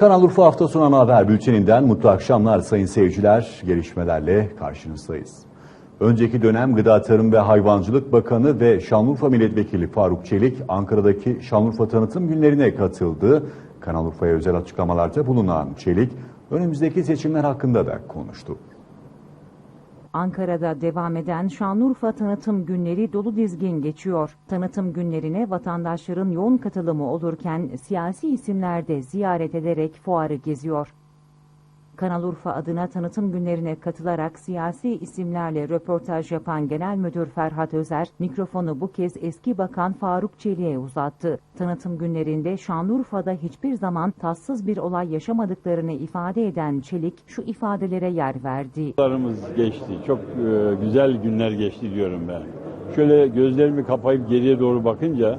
Kanal Urfa hafta sonu ana haber bülteninden mutlu akşamlar sayın seyirciler. Gelişmelerle karşınızdayız. Önceki dönem Gıda Tarım ve Hayvancılık Bakanı ve Şanlıurfa Milletvekili Faruk Çelik Ankara'daki Şanlıurfa tanıtım günlerine katıldı. Kanal Urfa'ya özel açıklamalarda bulunan Çelik önümüzdeki seçimler hakkında da konuştu. Ankara'da devam eden Şanlıurfa tanıtım günleri dolu dizgin geçiyor. Tanıtım günlerine vatandaşların yoğun katılımı olurken siyasi isimler de ziyaret ederek fuarı geziyor. Kanal Urfa adına tanıtım günlerine katılarak siyasi isimlerle röportaj yapan Genel Müdür Ferhat Özer, mikrofonu bu kez eski bakan Faruk Çelik'e uzattı. Tanıtım günlerinde Şanlıurfa'da hiçbir zaman tatsız bir olay yaşamadıklarını ifade eden Çelik şu ifadelere yer verdi. Yıllarımız geçti. Çok e, güzel günler geçti diyorum ben. Şöyle gözlerimi kapayıp geriye doğru bakınca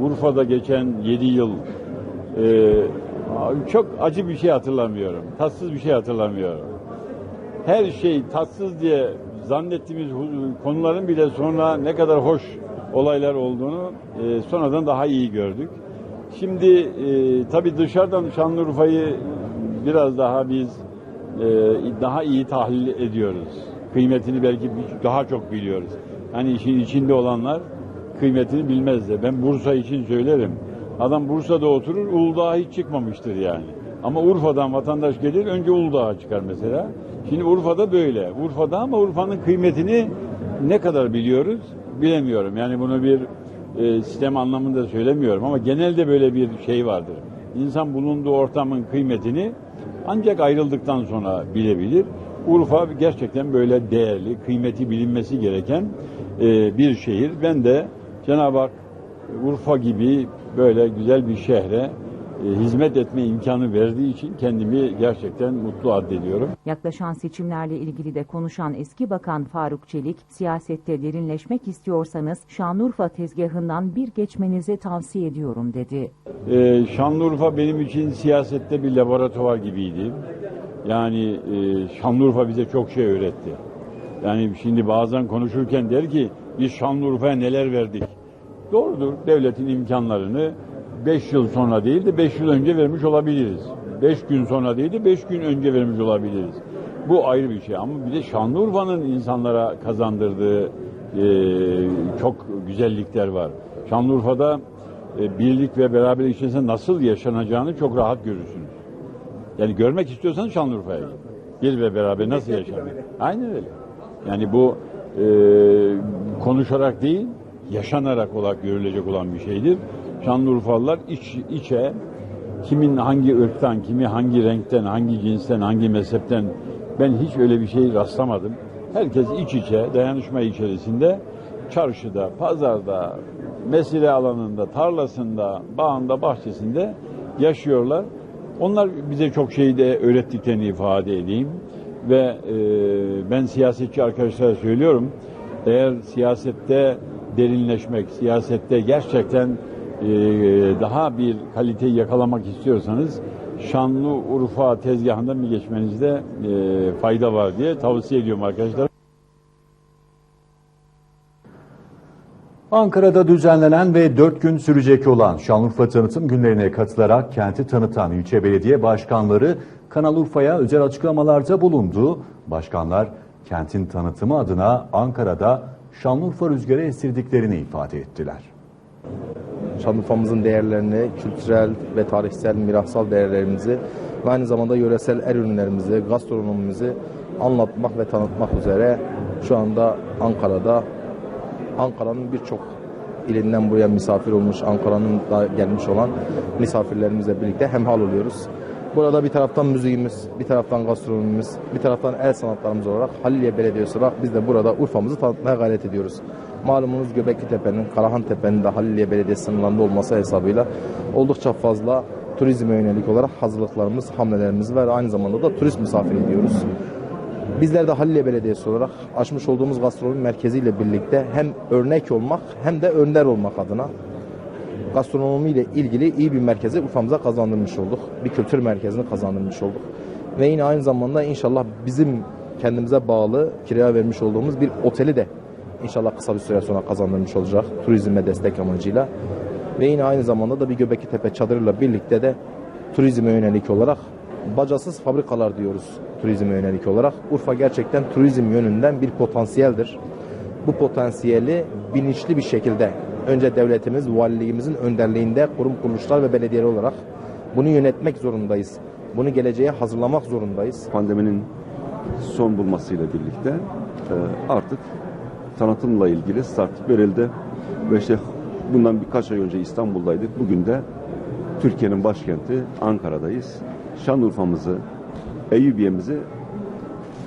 Urfa'da geçen 7 yıl e, çok acı bir şey hatırlamıyorum. Tatsız bir şey hatırlamıyorum. Her şey tatsız diye zannettiğimiz konuların bile sonra ne kadar hoş olaylar olduğunu e, sonradan daha iyi gördük. Şimdi e, tabii dışarıdan Şanlıurfa'yı biraz daha biz e, daha iyi tahlil ediyoruz. Kıymetini belki daha çok biliyoruz. Hani işin içinde olanlar kıymetini bilmez de. Ben Bursa için söylerim. Adam Bursa'da oturur, Uludağ'a hiç çıkmamıştır yani. Ama Urfa'dan vatandaş gelir, önce Uludağ'a çıkar mesela. Şimdi Urfa'da böyle. Urfa'da ama Urfa'nın kıymetini ne kadar biliyoruz bilemiyorum. Yani bunu bir e, sistem anlamında söylemiyorum ama genelde böyle bir şey vardır. İnsan bulunduğu ortamın kıymetini ancak ayrıldıktan sonra bilebilir. Urfa gerçekten böyle değerli, kıymeti bilinmesi gereken e, bir şehir. Ben de Cenab-ı Hak Urfa gibi böyle güzel bir şehre e, hizmet etme imkanı verdiği için kendimi gerçekten mutlu addediyorum. Yaklaşan seçimlerle ilgili de konuşan eski bakan Faruk Çelik, siyasette derinleşmek istiyorsanız Şanlıurfa tezgahından bir geçmenizi tavsiye ediyorum dedi. Ee, Şanlıurfa benim için siyasette bir laboratuvar gibiydi. Yani e, Şanlıurfa bize çok şey öğretti. Yani şimdi bazen konuşurken der ki biz Şanlıurfa'ya neler verdik. Doğrudur devletin imkanlarını 5 yıl sonra değil de 5 yıl önce vermiş olabiliriz. 5 gün sonra değil de 5 gün önce vermiş olabiliriz. Bu ayrı bir şey ama bir de Şanlıurfa'nın insanlara kazandırdığı e, çok güzellikler var. Şanlıurfa'da e, birlik ve beraberlik içerisinde nasıl yaşanacağını çok rahat görürsünüz. Yani görmek istiyorsanız Şanlıurfa'ya gidin. Bir ve beraber nasıl yaşanır? Aynen öyle. Yani bu e, konuşarak değil, yaşanarak olarak görülecek olan bir şeydir. Şanlıurfalılar iç içe kimin hangi ırktan, kimi hangi renkten, hangi cinsten, hangi mezhepten ben hiç öyle bir şey rastlamadım. Herkes iç içe, dayanışma içerisinde çarşıda, pazarda, mesire alanında, tarlasında, bağında, bahçesinde yaşıyorlar. Onlar bize çok şey de öğrettiklerini ifade edeyim. Ve e, ben siyasetçi arkadaşlara söylüyorum. Eğer siyasette derinleşmek, siyasette gerçekten e, daha bir kaliteyi yakalamak istiyorsanız Şanlıurfa tezgahından bir geçmenizde e, fayda var diye tavsiye ediyorum arkadaşlar. Ankara'da düzenlenen ve 4 gün sürecek olan Şanlıurfa tanıtım günlerine katılarak kenti tanıtan ilçe belediye başkanları Kanal Urfa'ya özel açıklamalarda bulundu. Başkanlar kentin tanıtımı adına Ankara'da Şanlıurfa rüzgarı estirdiklerini ifade ettiler. Şanlıurfa'mızın değerlerini, kültürel ve tarihsel, mirasal değerlerimizi ve aynı zamanda yöresel er ürünlerimizi, gastronomimizi anlatmak ve tanıtmak üzere şu anda Ankara'da Ankara'nın birçok ilinden buraya misafir olmuş, Ankara'nın da gelmiş olan misafirlerimizle birlikte hemhal oluyoruz. Burada bir taraftan müziğimiz, bir taraftan gastronomimiz, bir taraftan el sanatlarımız olarak Haliliye Belediyesi olarak biz de burada Urfa'mızı tanıtmaya gayret ediyoruz. Malumunuz Göbekli Tepe'nin, Karahan Tepe'nin de Haliliye Belediyesi sınırlarında olması hesabıyla oldukça fazla turizme yönelik olarak hazırlıklarımız, hamlelerimiz var. Aynı zamanda da turist misafir ediyoruz. Bizler de Haliliye Belediyesi olarak açmış olduğumuz gastronomi merkeziyle birlikte hem örnek olmak hem de önder olmak adına gastronomi ile ilgili iyi bir merkezi Urfa'mıza kazandırmış olduk. Bir kültür merkezini kazandırmış olduk. Ve yine aynı zamanda inşallah bizim kendimize bağlı kiraya vermiş olduğumuz bir oteli de inşallah kısa bir süre sonra kazandırmış olacak turizme destek amacıyla. Ve yine aynı zamanda da bir Göbekli Tepe çadırıyla birlikte de turizme yönelik olarak bacasız fabrikalar diyoruz turizme yönelik olarak. Urfa gerçekten turizm yönünden bir potansiyeldir. Bu potansiyeli bilinçli bir şekilde önce devletimiz, valiliğimizin önderliğinde kurum kuruluşlar ve belediyeler olarak bunu yönetmek zorundayız. Bunu geleceğe hazırlamak zorundayız. pandeminin son bulmasıyla birlikte e, artık tanıtımla ilgili start verildi. Ve işte bundan birkaç ay önce İstanbul'daydık. Bugün de Türkiye'nin başkenti Ankara'dayız. Şanlıurfa'mızı, Eyüpiye'mizi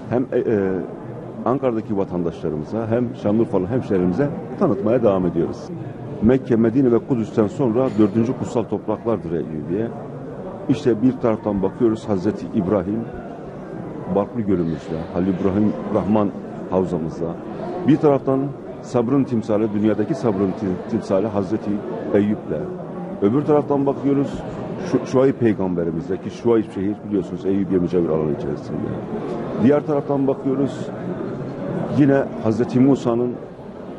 hem e, e, Ankara'daki vatandaşlarımıza hem Şanlıurfalı hemşehrilerimize tanıtmaya devam ediyoruz. Mekke, Medine ve Kudüs'ten sonra dördüncü kutsal topraklardır Eyyubiye. İşte bir taraftan bakıyoruz Hazreti İbrahim, Barklı Gölümüzde, Halil İbrahim Rahman Havzamızda. Bir taraftan sabrın timsali, dünyadaki sabrın tim- timsali Hazreti Eyüp'le. Öbür taraftan bakıyoruz şu, Şuayb peygamberimizde ki Şuayb şehir biliyorsunuz Eyüpiye mücavir alanı içerisinde. Diğer taraftan bakıyoruz yine Hazreti Musa'nın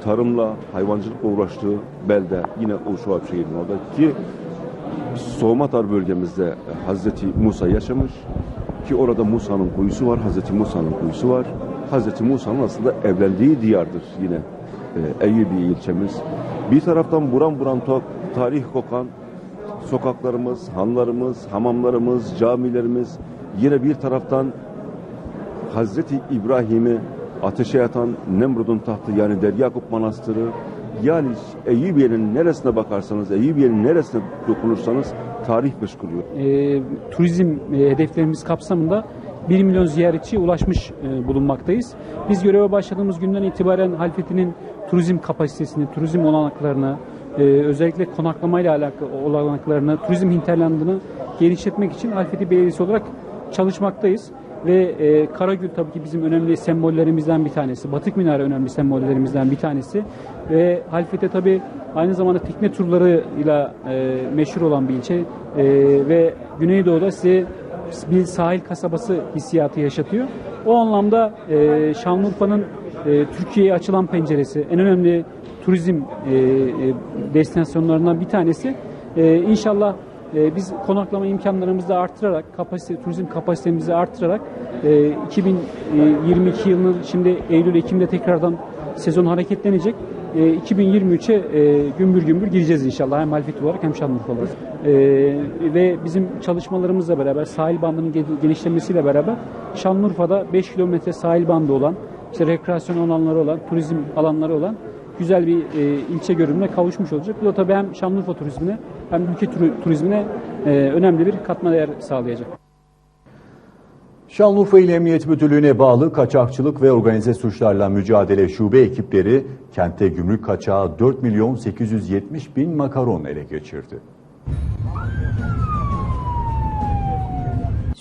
tarımla, hayvancılıkla uğraştığı belde yine o Şuayb şehrinin orada ki Soğumatar bölgemizde Hazreti Musa yaşamış ki orada Musa'nın kuyusu var, Hazreti Musa'nın kuyusu var. Hazreti Musa'nın aslında evlendiği diyardır yine e, Eyyubi ilçemiz. Bir taraftan buram buram tarih kokan sokaklarımız, hanlarımız, hamamlarımız, camilerimiz yine bir taraftan Hazreti İbrahim'i ateşe atan Nemrud'un tahtı yani Deryakup Manastırı yani Eyyubiye'nin neresine bakarsanız, Eyyubiye'nin neresine dokunursanız tarih fışkırıyor. e, turizm e, hedeflerimiz kapsamında 1 milyon ziyaretçiye ulaşmış e, bulunmaktayız. Biz göreve başladığımız günden itibaren Halfeti'nin turizm kapasitesini, turizm olanaklarını, e, özellikle konaklamayla alakalı olanaklarını, turizm hinterlandını genişletmek için Halfeti Belediyesi olarak çalışmaktayız. Ve e, Karagül tabii ki bizim önemli sembollerimizden bir tanesi. Batık Minare önemli sembollerimizden bir tanesi. Ve Halfeti tabii aynı zamanda tekne turlarıyla e, meşhur olan bir ilçe. E, ve Güneydoğu'da size bir sahil kasabası hissiyatı yaşatıyor. O anlamda e, Şanlıurfa'nın e, Türkiye'ye açılan penceresi, en önemli turizm e, e, destinasyonlarından bir tanesi. E, inşallah e, biz konaklama imkanlarımızı da artırarak, kapasite, turizm kapasitemizi artırarak e, 2022 yılının şimdi Eylül-Ekim'de tekrardan sezon hareketlenecek. E, 2023'e e, gümbür gümbür gireceğiz inşallah hem Halfeti olarak hem Şanlıurfa olarak. E, ve bizim çalışmalarımızla beraber sahil bandının ge- genişlemesiyle beraber Şanlıurfa'da 5 kilometre sahil bandı olan, işte rekreasyon alanları olan, turizm alanları olan güzel bir e, ilçe görünümüne kavuşmuş olacak. Bu da tabii hem Şanlıurfa turizmine hem ülke turizmine e, önemli bir katma değer sağlayacak. Şanlıurfa İl Emniyet Müdürlüğü'ne bağlı kaçakçılık ve organize suçlarla mücadele şube ekipleri kentte gümrük kaçağı 4 milyon 870 bin makaron ele geçirdi.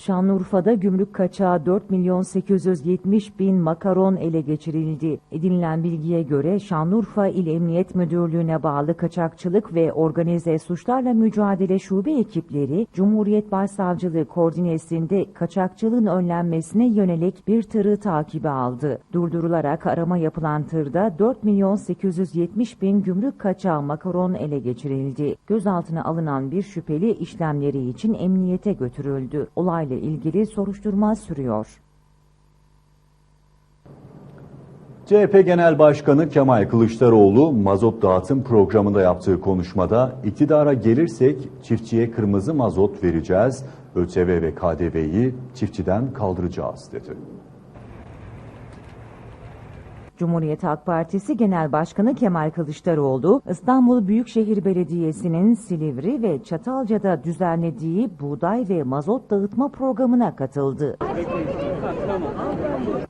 Şanlıurfa'da gümrük kaçağı 4 milyon 870 bin makaron ele geçirildi. Edinilen bilgiye göre Şanlıurfa İl Emniyet Müdürlüğü'ne bağlı kaçakçılık ve organize suçlarla mücadele şube ekipleri Cumhuriyet Başsavcılığı koordinesinde kaçakçılığın önlenmesine yönelik bir tırı takibe aldı. Durdurularak arama yapılan tırda 4 milyon 870 bin gümrük kaçağı makaron ele geçirildi. Gözaltına alınan bir şüpheli işlemleri için emniyete götürüldü. Olayla ilgili soruşturma sürüyor. CHP Genel Başkanı Kemal Kılıçdaroğlu mazot dağıtım programında yaptığı konuşmada iktidara gelirsek çiftçiye kırmızı mazot vereceğiz, ÖTV ve KDV'yi çiftçiden kaldıracağız dedi. Cumhuriyet Halk Partisi Genel Başkanı Kemal Kılıçdaroğlu, İstanbul Büyükşehir Belediyesi'nin Silivri ve Çatalca'da düzenlediği buğday ve mazot dağıtma programına katıldı.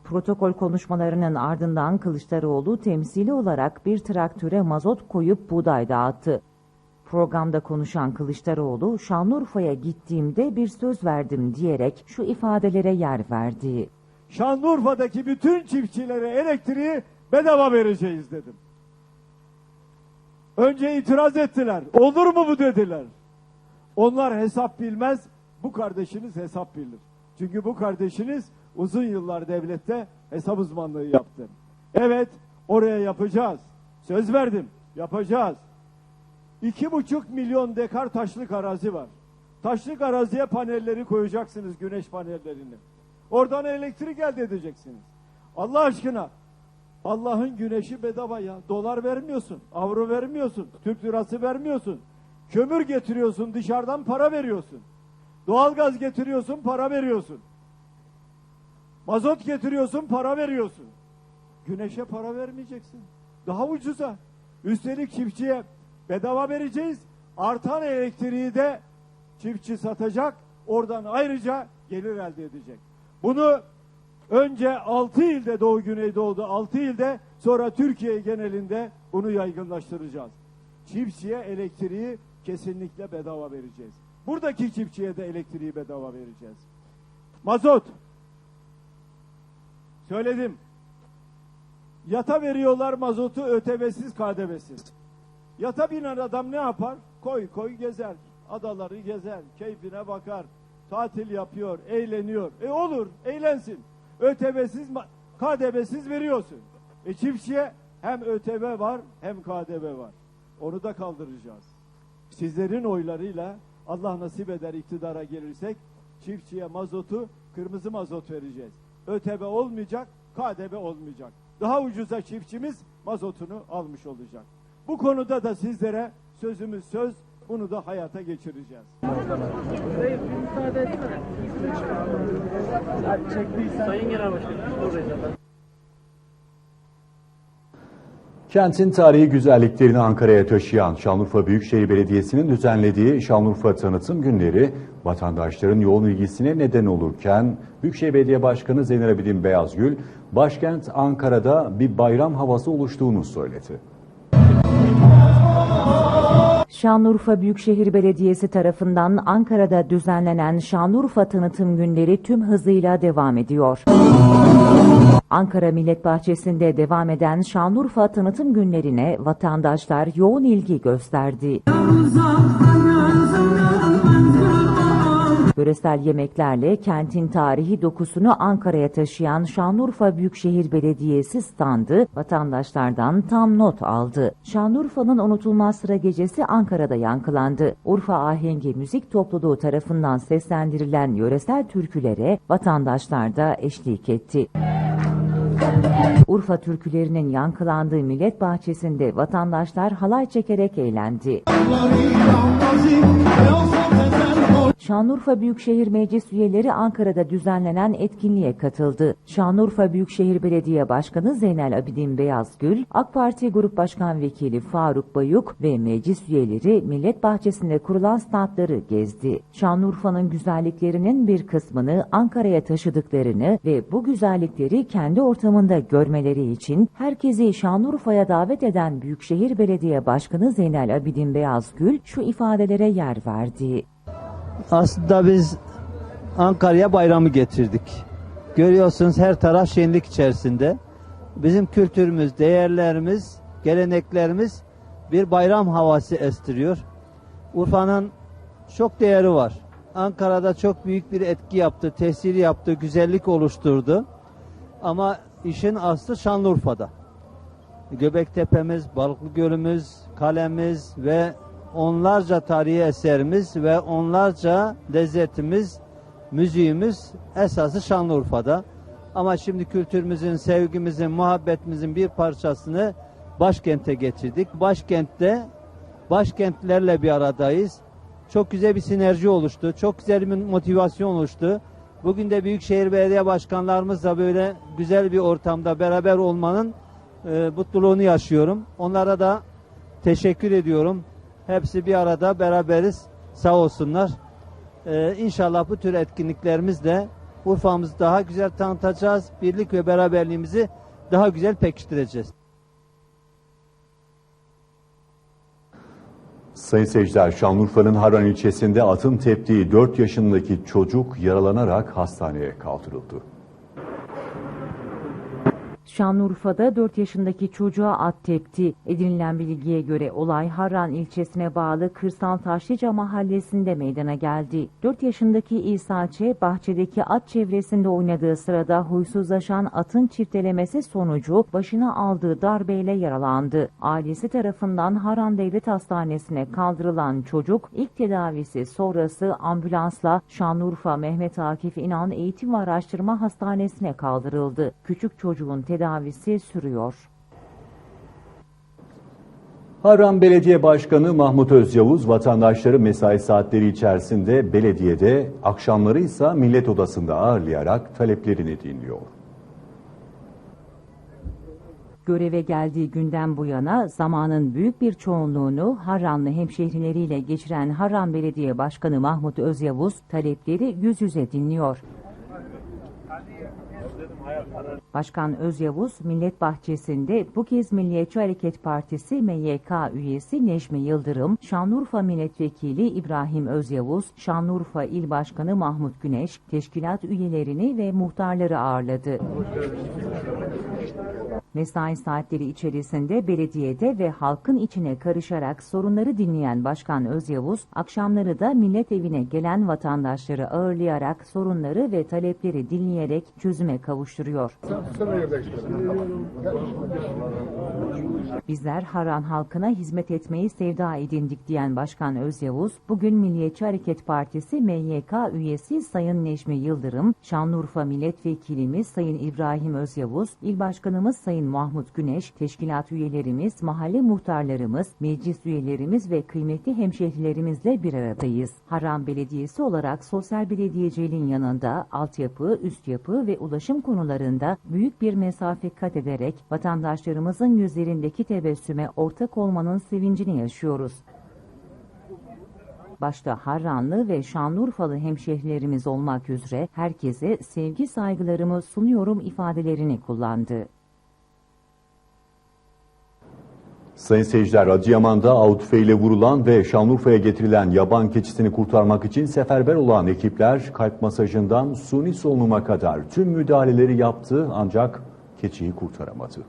Protokol konuşmalarının ardından Kılıçdaroğlu temsili olarak bir traktöre mazot koyup buğday dağıttı. Programda konuşan Kılıçdaroğlu, Şanlıurfa'ya gittiğimde bir söz verdim diyerek şu ifadelere yer verdi. Şanlıurfa'daki bütün çiftçilere elektriği bedava vereceğiz dedim. Önce itiraz ettiler. Olur mu bu dediler. Onlar hesap bilmez, bu kardeşiniz hesap bilir. Çünkü bu kardeşiniz uzun yıllar devlette hesap uzmanlığı yaptı. Evet, oraya yapacağız. Söz verdim, yapacağız. İki buçuk milyon dekar taşlık arazi var. Taşlık araziye panelleri koyacaksınız, güneş panellerini. Oradan elektrik elde edeceksiniz. Allah aşkına Allah'ın güneşi bedava ya. Dolar vermiyorsun, avro vermiyorsun, Türk lirası vermiyorsun. Kömür getiriyorsun, dışarıdan para veriyorsun. Doğalgaz getiriyorsun, para veriyorsun. Mazot getiriyorsun, para veriyorsun. Güneşe para vermeyeceksin. Daha ucuza. Üstelik çiftçiye bedava vereceğiz. Artan elektriği de çiftçi satacak. Oradan ayrıca gelir elde edecek. Bunu önce 6 ilde Doğu Güneydoğu'da 6 ilde sonra Türkiye genelinde bunu yaygınlaştıracağız. Çiftçiye elektriği kesinlikle bedava vereceğiz. Buradaki çiftçiye de elektriği bedava vereceğiz. Mazot. Söyledim. Yata veriyorlar mazotu ÖTV'siz KDV'siz. Yata binen adam ne yapar? Koy koy gezer. Adaları gezer. Keyfine bakar. Tatil yapıyor. Eğleniyor. E olur. Eğlensin. ÖTV'siz KDV'siz veriyorsun. E çiftçiye hem ÖTV var hem KDV var. Onu da kaldıracağız. Sizlerin oylarıyla Allah nasip eder iktidara gelirsek çiftçiye mazotu kırmızı mazot vereceğiz. ÖTV olmayacak, KDV olmayacak. Daha ucuza çiftçimiz mazotunu almış olacak. Bu konuda da sizlere sözümüz söz, bunu da hayata geçireceğiz. Sayın Genel Başkanım, buradayız efendim. Kentin tarihi güzelliklerini Ankara'ya taşıyan Şanlıurfa Büyükşehir Belediyesi'nin düzenlediği Şanlıurfa Tanıtım Günleri vatandaşların yoğun ilgisine neden olurken Büyükşehir Belediye Başkanı Zeynep Abidin Beyazgül, başkent Ankara'da bir bayram havası oluştuğunu söyledi. Şanlıurfa Büyükşehir Belediyesi tarafından Ankara'da düzenlenen Şanlıurfa Tanıtım Günleri tüm hızıyla devam ediyor. Ankara Millet Bahçesi'nde devam eden Şanlıurfa Tanıtım Günlerine vatandaşlar yoğun ilgi gösterdi. Yöresel yemeklerle kentin tarihi dokusunu Ankara'ya taşıyan Şanlıurfa Büyükşehir Belediyesi standı vatandaşlardan tam not aldı. Şanlıurfa'nın unutulmaz sıra gecesi Ankara'da yankılandı. Urfa Ahengi Müzik Topluluğu tarafından seslendirilen yöresel türkülere vatandaşlar da eşlik etti. Urfa türkülerinin yankılandığı millet bahçesinde vatandaşlar halay çekerek eğlendi. Şanlıurfa Büyükşehir Meclis üyeleri Ankara'da düzenlenen etkinliğe katıldı. Şanlıurfa Büyükşehir Belediye Başkanı Zeynel Abidin Beyazgül, AK Parti Grup Başkan Vekili Faruk Bayuk ve meclis üyeleri Millet Bahçesi'nde kurulan standları gezdi. Şanlıurfa'nın güzelliklerinin bir kısmını Ankara'ya taşıdıklarını ve bu güzellikleri kendi ortamında görmeleri için herkesi Şanlıurfa'ya davet eden Büyükşehir Belediye Başkanı Zeynel Abidin Beyazgül şu ifadelere yer verdi. Aslında biz Ankara'ya bayramı getirdik. Görüyorsunuz her taraf şenlik içerisinde. Bizim kültürümüz, değerlerimiz, geleneklerimiz bir bayram havası estiriyor. Urfa'nın çok değeri var. Ankara'da çok büyük bir etki yaptı, tesiri yaptı, güzellik oluşturdu. Ama işin aslı Şanlıurfa'da. Göbektepe'miz, Balıklı Gölümüz, kalemiz ve onlarca tarihi eserimiz ve onlarca lezzetimiz, müziğimiz esası Şanlıurfa'da. Ama şimdi kültürümüzün, sevgimizin, muhabbetimizin bir parçasını başkente getirdik. Başkentte başkentlerle bir aradayız. Çok güzel bir sinerji oluştu. Çok güzel bir motivasyon oluştu. Bugün de Büyükşehir Belediye Başkanlarımızla böyle güzel bir ortamda beraber olmanın e, mutluluğunu yaşıyorum. Onlara da teşekkür ediyorum. Hepsi bir arada beraberiz. Sağ olsunlar. Ee, inşallah bu tür etkinliklerimizle Urfa'mızı daha güzel tanıtacağız. Birlik ve beraberliğimizi daha güzel pekiştireceğiz. Sayın seyirciler, Şanlıurfa'nın Harran ilçesinde atın teptiği 4 yaşındaki çocuk yaralanarak hastaneye kaldırıldı. Şanlıurfa'da 4 yaşındaki çocuğa at tepti. Edinilen bilgiye göre olay Harran ilçesine bağlı Kırsal Taşlıca mahallesinde meydana geldi. 4 yaşındaki İsa Ç. bahçedeki at çevresinde oynadığı sırada huysuzlaşan atın çiftelemesi sonucu başına aldığı darbeyle yaralandı. Ailesi tarafından Harran Devlet Hastanesi'ne kaldırılan çocuk ilk tedavisi sonrası ambulansla Şanlıurfa Mehmet Akif İnan Eğitim ve Araştırma Hastanesi'ne kaldırıldı. Küçük çocuğun tedavisi sürüyor. Harran Belediye Başkanı Mahmut Özyavuz vatandaşları mesai saatleri içerisinde belediyede, akşamları ise millet odasında ağırlayarak taleplerini dinliyor. Göreve geldiği günden bu yana zamanın büyük bir çoğunluğunu Harranlı hemşehrileriyle geçiren Harran Belediye Başkanı Mahmut Özyavuz talepleri yüz yüze dinliyor. Başkan Özyavuz Millet Bahçesi'nde bu kez Milliyetçi Hareket Partisi MYK üyesi Necmi Yıldırım, Şanlıurfa Milletvekili İbrahim Özyavuz, Şanlıurfa İl Başkanı Mahmut Güneş, teşkilat üyelerini ve muhtarları ağırladı. Mesai saatleri içerisinde belediyede ve halkın içine karışarak sorunları dinleyen Başkan Özyavuz, akşamları da millet evine gelen vatandaşları ağırlayarak sorunları ve talepleri dinleyerek çözüme kavuşturuyor. Bizler Haran halkına hizmet etmeyi sevda edindik diyen Başkan Özyavuz, bugün Milliyetçi Hareket Partisi MYK üyesi Sayın Necmi Yıldırım, Şanlıurfa Milletvekilimiz Sayın İbrahim Özyavuz, İl Başkanımız Sayın Mahmut Güneş, teşkilat üyelerimiz, mahalle muhtarlarımız, meclis üyelerimiz ve kıymetli hemşehrilerimizle bir aradayız. Harran Belediyesi olarak sosyal belediyeciliğin yanında altyapı, üst yapı ve ulaşım konularında büyük bir mesafe kat ederek vatandaşlarımızın yüzlerindeki tebessüme ortak olmanın sevincini yaşıyoruz. Başta Harranlı ve Şanlıurfalı hemşehrilerimiz olmak üzere herkese sevgi saygılarımı sunuyorum ifadelerini kullandı. Sayın seyirciler, Adıyaman'da av tüfeğiyle vurulan ve Şanlıurfa'ya getirilen yaban keçisini kurtarmak için seferber olan ekipler kalp masajından suni solunuma kadar tüm müdahaleleri yaptı ancak keçiyi kurtaramadı.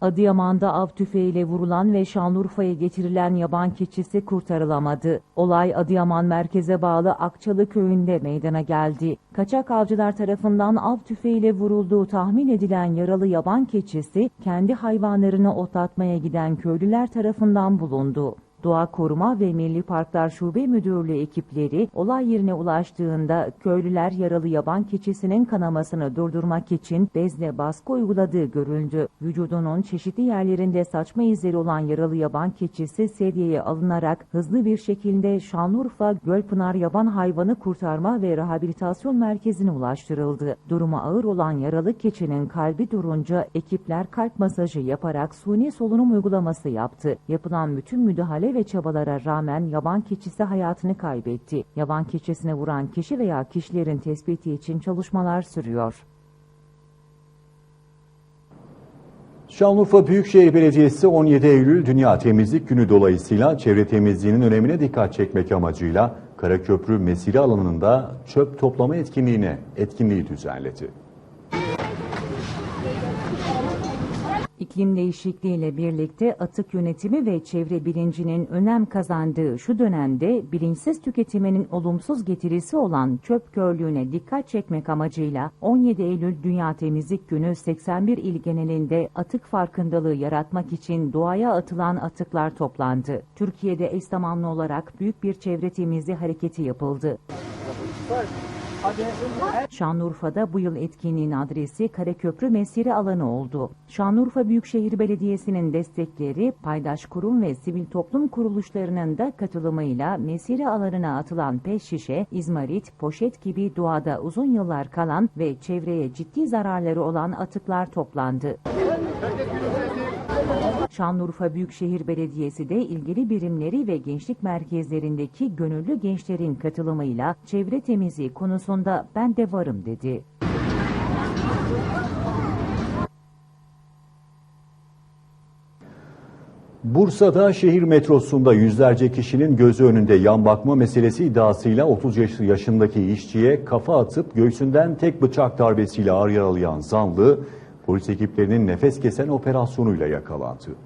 Adıyaman'da av tüfeğiyle vurulan ve Şanlıurfa'ya getirilen yaban keçisi kurtarılamadı. Olay Adıyaman merkeze bağlı Akçalı köyünde meydana geldi. Kaçak avcılar tarafından av tüfeğiyle vurulduğu tahmin edilen yaralı yaban keçisi kendi hayvanlarını otlatmaya giden köylüler tarafından bulundu. Doğa Koruma ve Milli Parklar Şube Müdürlüğü ekipleri olay yerine ulaştığında köylüler yaralı yaban keçisinin kanamasını durdurmak için bezle baskı uyguladığı görüldü. Vücudunun çeşitli yerlerinde saçma izleri olan yaralı yaban keçisi sedyeye alınarak hızlı bir şekilde Şanlıurfa Gölpınar Yaban Hayvanı Kurtarma ve Rehabilitasyon Merkezi'ne ulaştırıldı. Durumu ağır olan yaralı keçinin kalbi durunca ekipler kalp masajı yaparak suni solunum uygulaması yaptı. Yapılan bütün müdahale ve çabalara rağmen yaban keçisi hayatını kaybetti. Yaban keçisine vuran kişi veya kişilerin tespiti için çalışmalar sürüyor. Şanlıurfa Büyükşehir Belediyesi 17 Eylül Dünya Temizlik Günü dolayısıyla çevre temizliğinin önemine dikkat çekmek amacıyla Karaköprü Mesire alanında çöp toplama etkinliğine etkinliği düzenledi. İklim değişikliğiyle birlikte atık yönetimi ve çevre bilincinin önem kazandığı şu dönemde bilinçsiz tüketiminin olumsuz getirisi olan çöp körlüğüne dikkat çekmek amacıyla 17 Eylül Dünya Temizlik Günü 81 il genelinde atık farkındalığı yaratmak için doğaya atılan atıklar toplandı. Türkiye'de eş zamanlı olarak büyük bir çevre temizliği hareketi yapıldı. Şanlıurfa'da bu yıl etkinliğin adresi Karaköprü Mesire alanı oldu. Şanlıurfa Büyükşehir Belediyesi'nin destekleri, paydaş kurum ve sivil toplum kuruluşlarının da katılımıyla mesire alanına atılan pet şişe, izmarit, poşet gibi doğada uzun yıllar kalan ve çevreye ciddi zararları olan atıklar toplandı. Şanlıurfa Büyükşehir Belediyesi de ilgili birimleri ve gençlik merkezlerindeki gönüllü gençlerin katılımıyla çevre temizliği konusunda ben de varım dedi. Bursa'da şehir metrosunda yüzlerce kişinin gözü önünde yan bakma meselesi iddiasıyla 30 yaş- yaşındaki işçiye kafa atıp göğsünden tek bıçak darbesiyle ağır yaralayan zanlı polis ekiplerinin nefes kesen operasyonuyla yakalandı.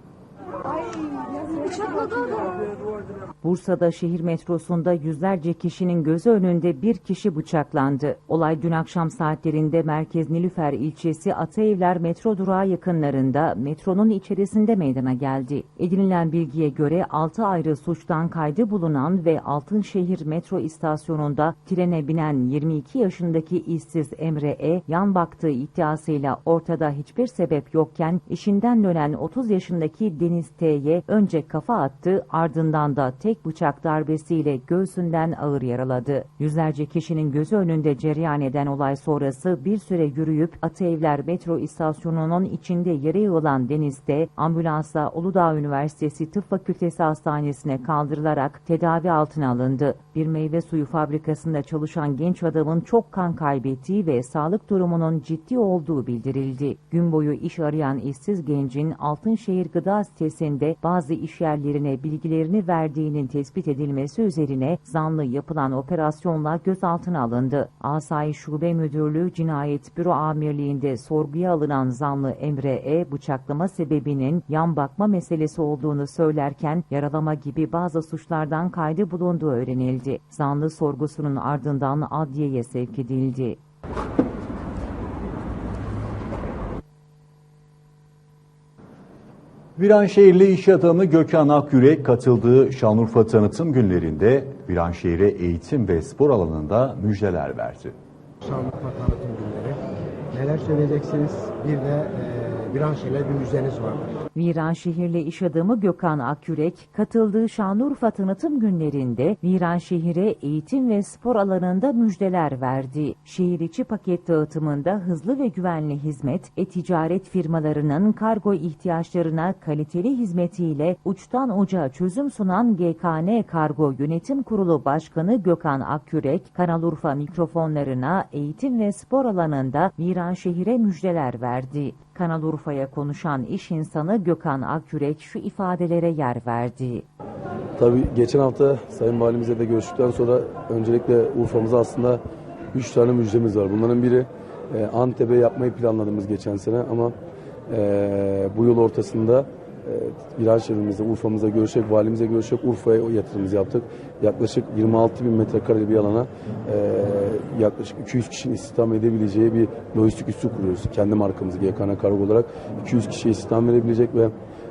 Bursa'da şehir metrosunda yüzlerce kişinin gözü önünde bir kişi bıçaklandı. Olay dün akşam saatlerinde Merkez Nilüfer ilçesi Ataevler metro durağı yakınlarında metronun içerisinde meydana geldi. Edinilen bilgiye göre 6 ayrı suçtan kaydı bulunan ve Altınşehir metro istasyonunda trene binen 22 yaşındaki işsiz Emre E. yan baktığı iddiasıyla ortada hiçbir sebep yokken işinden dönen 30 yaşındaki Deniz T'ye önce kafa attı ardından da tek bıçak darbesiyle göğsünden ağır yaraladı. Yüzlerce kişinin gözü önünde cereyan eden olay sonrası bir süre yürüyüp Ataevler metro istasyonunun içinde yere yığılan Deniz T ambulansla Uludağ Üniversitesi Tıp Fakültesi Hastanesi'ne kaldırılarak tedavi altına alındı. Bir meyve suyu fabrikasında çalışan genç adamın çok kan kaybettiği ve sağlık durumunun ciddi olduğu bildirildi. Gün boyu iş arayan işsiz gencin Altınşehir Gıda sitesinde bazı işyerlerine bilgilerini verdiğinin tespit edilmesi üzerine zanlı yapılan operasyonla gözaltına alındı. Asayiş Şube Müdürlüğü Cinayet Büro Amirliği'nde sorguya alınan zanlı Emre E. bıçaklama sebebinin yan bakma meselesi olduğunu söylerken yaralama gibi bazı suçlardan kaydı bulunduğu öğrenildi. Zanlı sorgusunun ardından adliyeye sevk edildi. Viranşehirli iş adamı Gökhan Akyürek katıldığı Şanlıurfa tanıtım günlerinde Viranşehir'e eğitim ve spor alanında müjdeler verdi. Şanlıurfa tanıtım günleri. Neler söyleyeceksiniz? Bir de e, bir an şeyler bir müjdeniz var. Viranşehirli iş adamı Gökhan Akyürek katıldığı Şanlıurfa tanıtım günlerinde Viranşehir'e eğitim ve spor alanında müjdeler verdi. Şehir içi paket dağıtımında hızlı ve güvenli hizmet, e-ticaret firmalarının kargo ihtiyaçlarına kaliteli hizmetiyle uçtan uca çözüm sunan GKN Kargo Yönetim Kurulu Başkanı Gökhan Akyürek, Kanal Urfa mikrofonlarına eğitim ve spor alanında Viranşehir'e müjdeler verdi. Kanal Urfa'ya konuşan iş insanı Gökhan Akyürek şu ifadelere yer verdi. Tabii geçen hafta Sayın Valimizle de görüştükten sonra öncelikle Urfa'mıza aslında 3 tane müjdemiz var. Bunların biri e, Antep'e yapmayı planladığımız geçen sene ama e, bu yıl ortasında viraj şehrimizde Urfa'mıza görüşerek, valimize görüşerek Urfa'ya yatırımımızı yaptık. Yaklaşık 26 bin metrekare bir alana e, yaklaşık 200 kişinin istihdam edebileceği bir lojistik üssü kuruyoruz. Kendi markamızı GKN Kargo olarak 200 kişiye istihdam verebilecek ve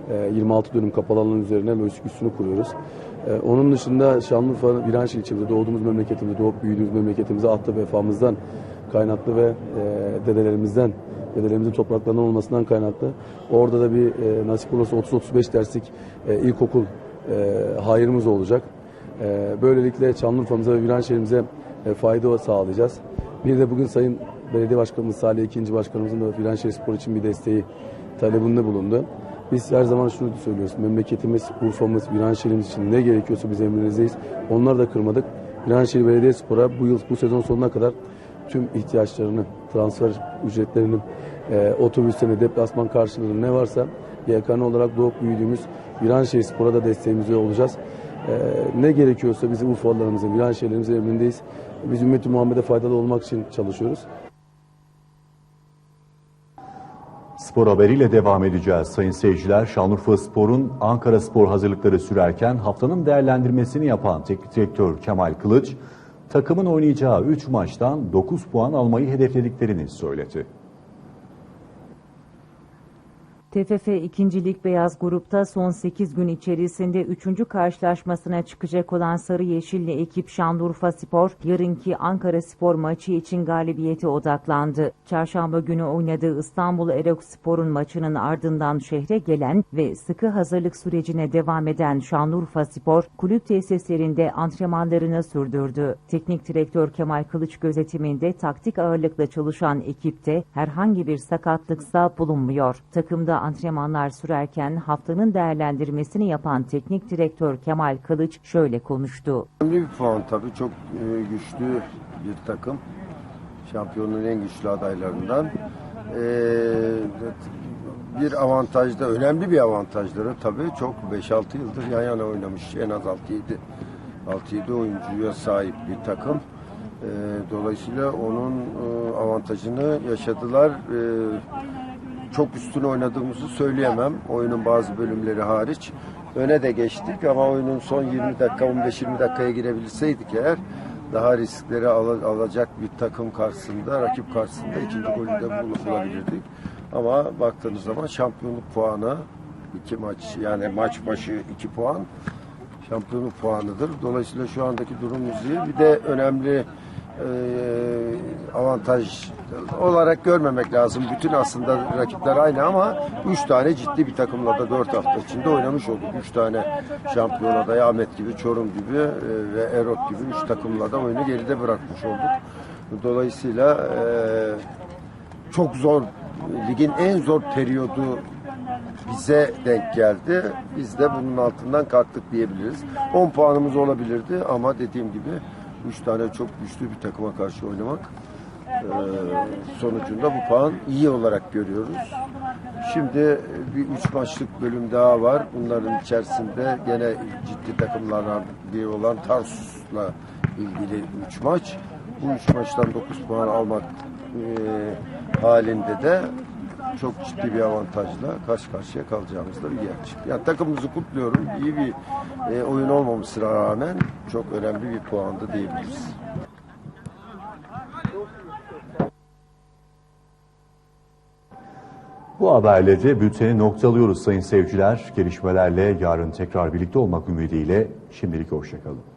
e, 26 dönüm kapalı alanın üzerine lojistik üssünü kuruyoruz. E, Onun dışında Şanlıurfa Viranşehir ilçemizde doğduğumuz memleketimizde, doğup büyüdüğümüz memleketimize atlı vefamızdan kaynaklı ve e, dedelerimizden, dedelerimizin topraklarından olmasından kaynaklı. Orada da bir e, nasip olursa 30-35 derslik e, ilkokul e, hayırımız olacak. E, böylelikle Şanlıurfa'mıza ve Viranşehir'imize e, fayda sağlayacağız. Bir de bugün Sayın Belediye Başkanımız Salih İkinci Başkanımızın da Viranşehir Spor için bir desteği talebinde bulundu. Biz her zaman şunu söylüyoruz. Memleketimiz, Urfa'mız, Viranşehir'imiz için ne gerekiyorsa biz emrinizdeyiz. Onları da kırmadık. Viranşehir Belediyespor'a bu yıl, bu sezon sonuna kadar tüm ihtiyaçlarını, transfer ücretlerini, e, otobüslerini, deplasman karşılığını ne varsa YKN olarak doğup büyüdüğümüz Viranşehir Spor'a da desteğimizde olacağız. E, ne gerekiyorsa bizim Urfalılarımızın, Viranşehirlerimizin emrindeyiz. Biz Ümmet-i Muhammed'e faydalı olmak için çalışıyoruz. Spor haberiyle devam edeceğiz sayın seyirciler. Şanlıurfa Spor'un Ankara Spor hazırlıkları sürerken haftanın değerlendirmesini yapan teknik direktör Kemal Kılıç, takımın oynayacağı 3 maçtan 9 puan almayı hedeflediklerini söyledi. TFF 2. Lig Beyaz Grup'ta son 8 gün içerisinde 3. karşılaşmasına çıkacak olan Sarı Yeşilli ekip Şanlıurfa Spor, yarınki Ankara Spor maçı için galibiyete odaklandı. Çarşamba günü oynadığı İstanbul Erok Spor'un maçının ardından şehre gelen ve sıkı hazırlık sürecine devam eden Şanlıurfa Spor, kulüp tesislerinde antrenmanlarını sürdürdü. Teknik direktör Kemal Kılıç gözetiminde taktik ağırlıkla çalışan ekipte herhangi bir sakatlıksa bulunmuyor. Takımda antrenmanlar sürerken haftanın değerlendirmesini yapan teknik direktör Kemal Kılıç şöyle konuştu. Önemli bir puan tabii. Çok e, güçlü bir takım. Şampiyonluğun en güçlü adaylarından. E, bir avantajda, önemli bir avantajları tabii çok 5-6 yıldır yan yana oynamış. En az 6-7 6-7 oyuncuya sahip bir takım. Ee, dolayısıyla onun e, avantajını yaşadılar. Ee, çok üstün oynadığımızı söyleyemem. Oyunun bazı bölümleri hariç. Öne de geçtik ama oyunun son 20 dakika 15-20 dakikaya girebilseydik eğer daha riskleri ala- alacak bir takım karşısında, rakip karşısında ikinci golü de bul- bulabilirdik. Ama baktığınız zaman şampiyonluk puanı iki maç yani maç başı iki puan şampiyonluk puanıdır. Dolayısıyla şu andaki durumumuz iyi. Bir de önemli avantaj olarak görmemek lazım. Bütün aslında rakipler aynı ama 3 tane ciddi bir takımla da 4 hafta içinde oynamış olduk. 3 tane şampiyon adayı Ahmet gibi, Çorum gibi e, ve Erok gibi 3 takımla da oyunu geride bırakmış olduk. Dolayısıyla e, çok zor, ligin en zor periyodu bize denk geldi. Biz de bunun altından kalktık diyebiliriz. 10 puanımız olabilirdi ama dediğim gibi 3 tane çok güçlü bir takıma karşı oynamak e, sonucunda bu puan iyi olarak görüyoruz. Şimdi bir 3 maçlık bölüm daha var. Bunların içerisinde gene ciddi takımlardan biri olan Tarsus'la ilgili 3 maç. Bu 3 maçtan 9 puan almak e, halinde de çok ciddi bir avantajla karşı karşıya kalacağımız da bir gerçek. Yani takımımızı kutluyorum. İyi bir e, oyun olmamasına rağmen çok önemli bir puandı diyebiliriz. Bu haberle de bülteni noktalıyoruz sayın seyirciler. Gelişmelerle yarın tekrar birlikte olmak ümidiyle şimdilik hoşçakalın.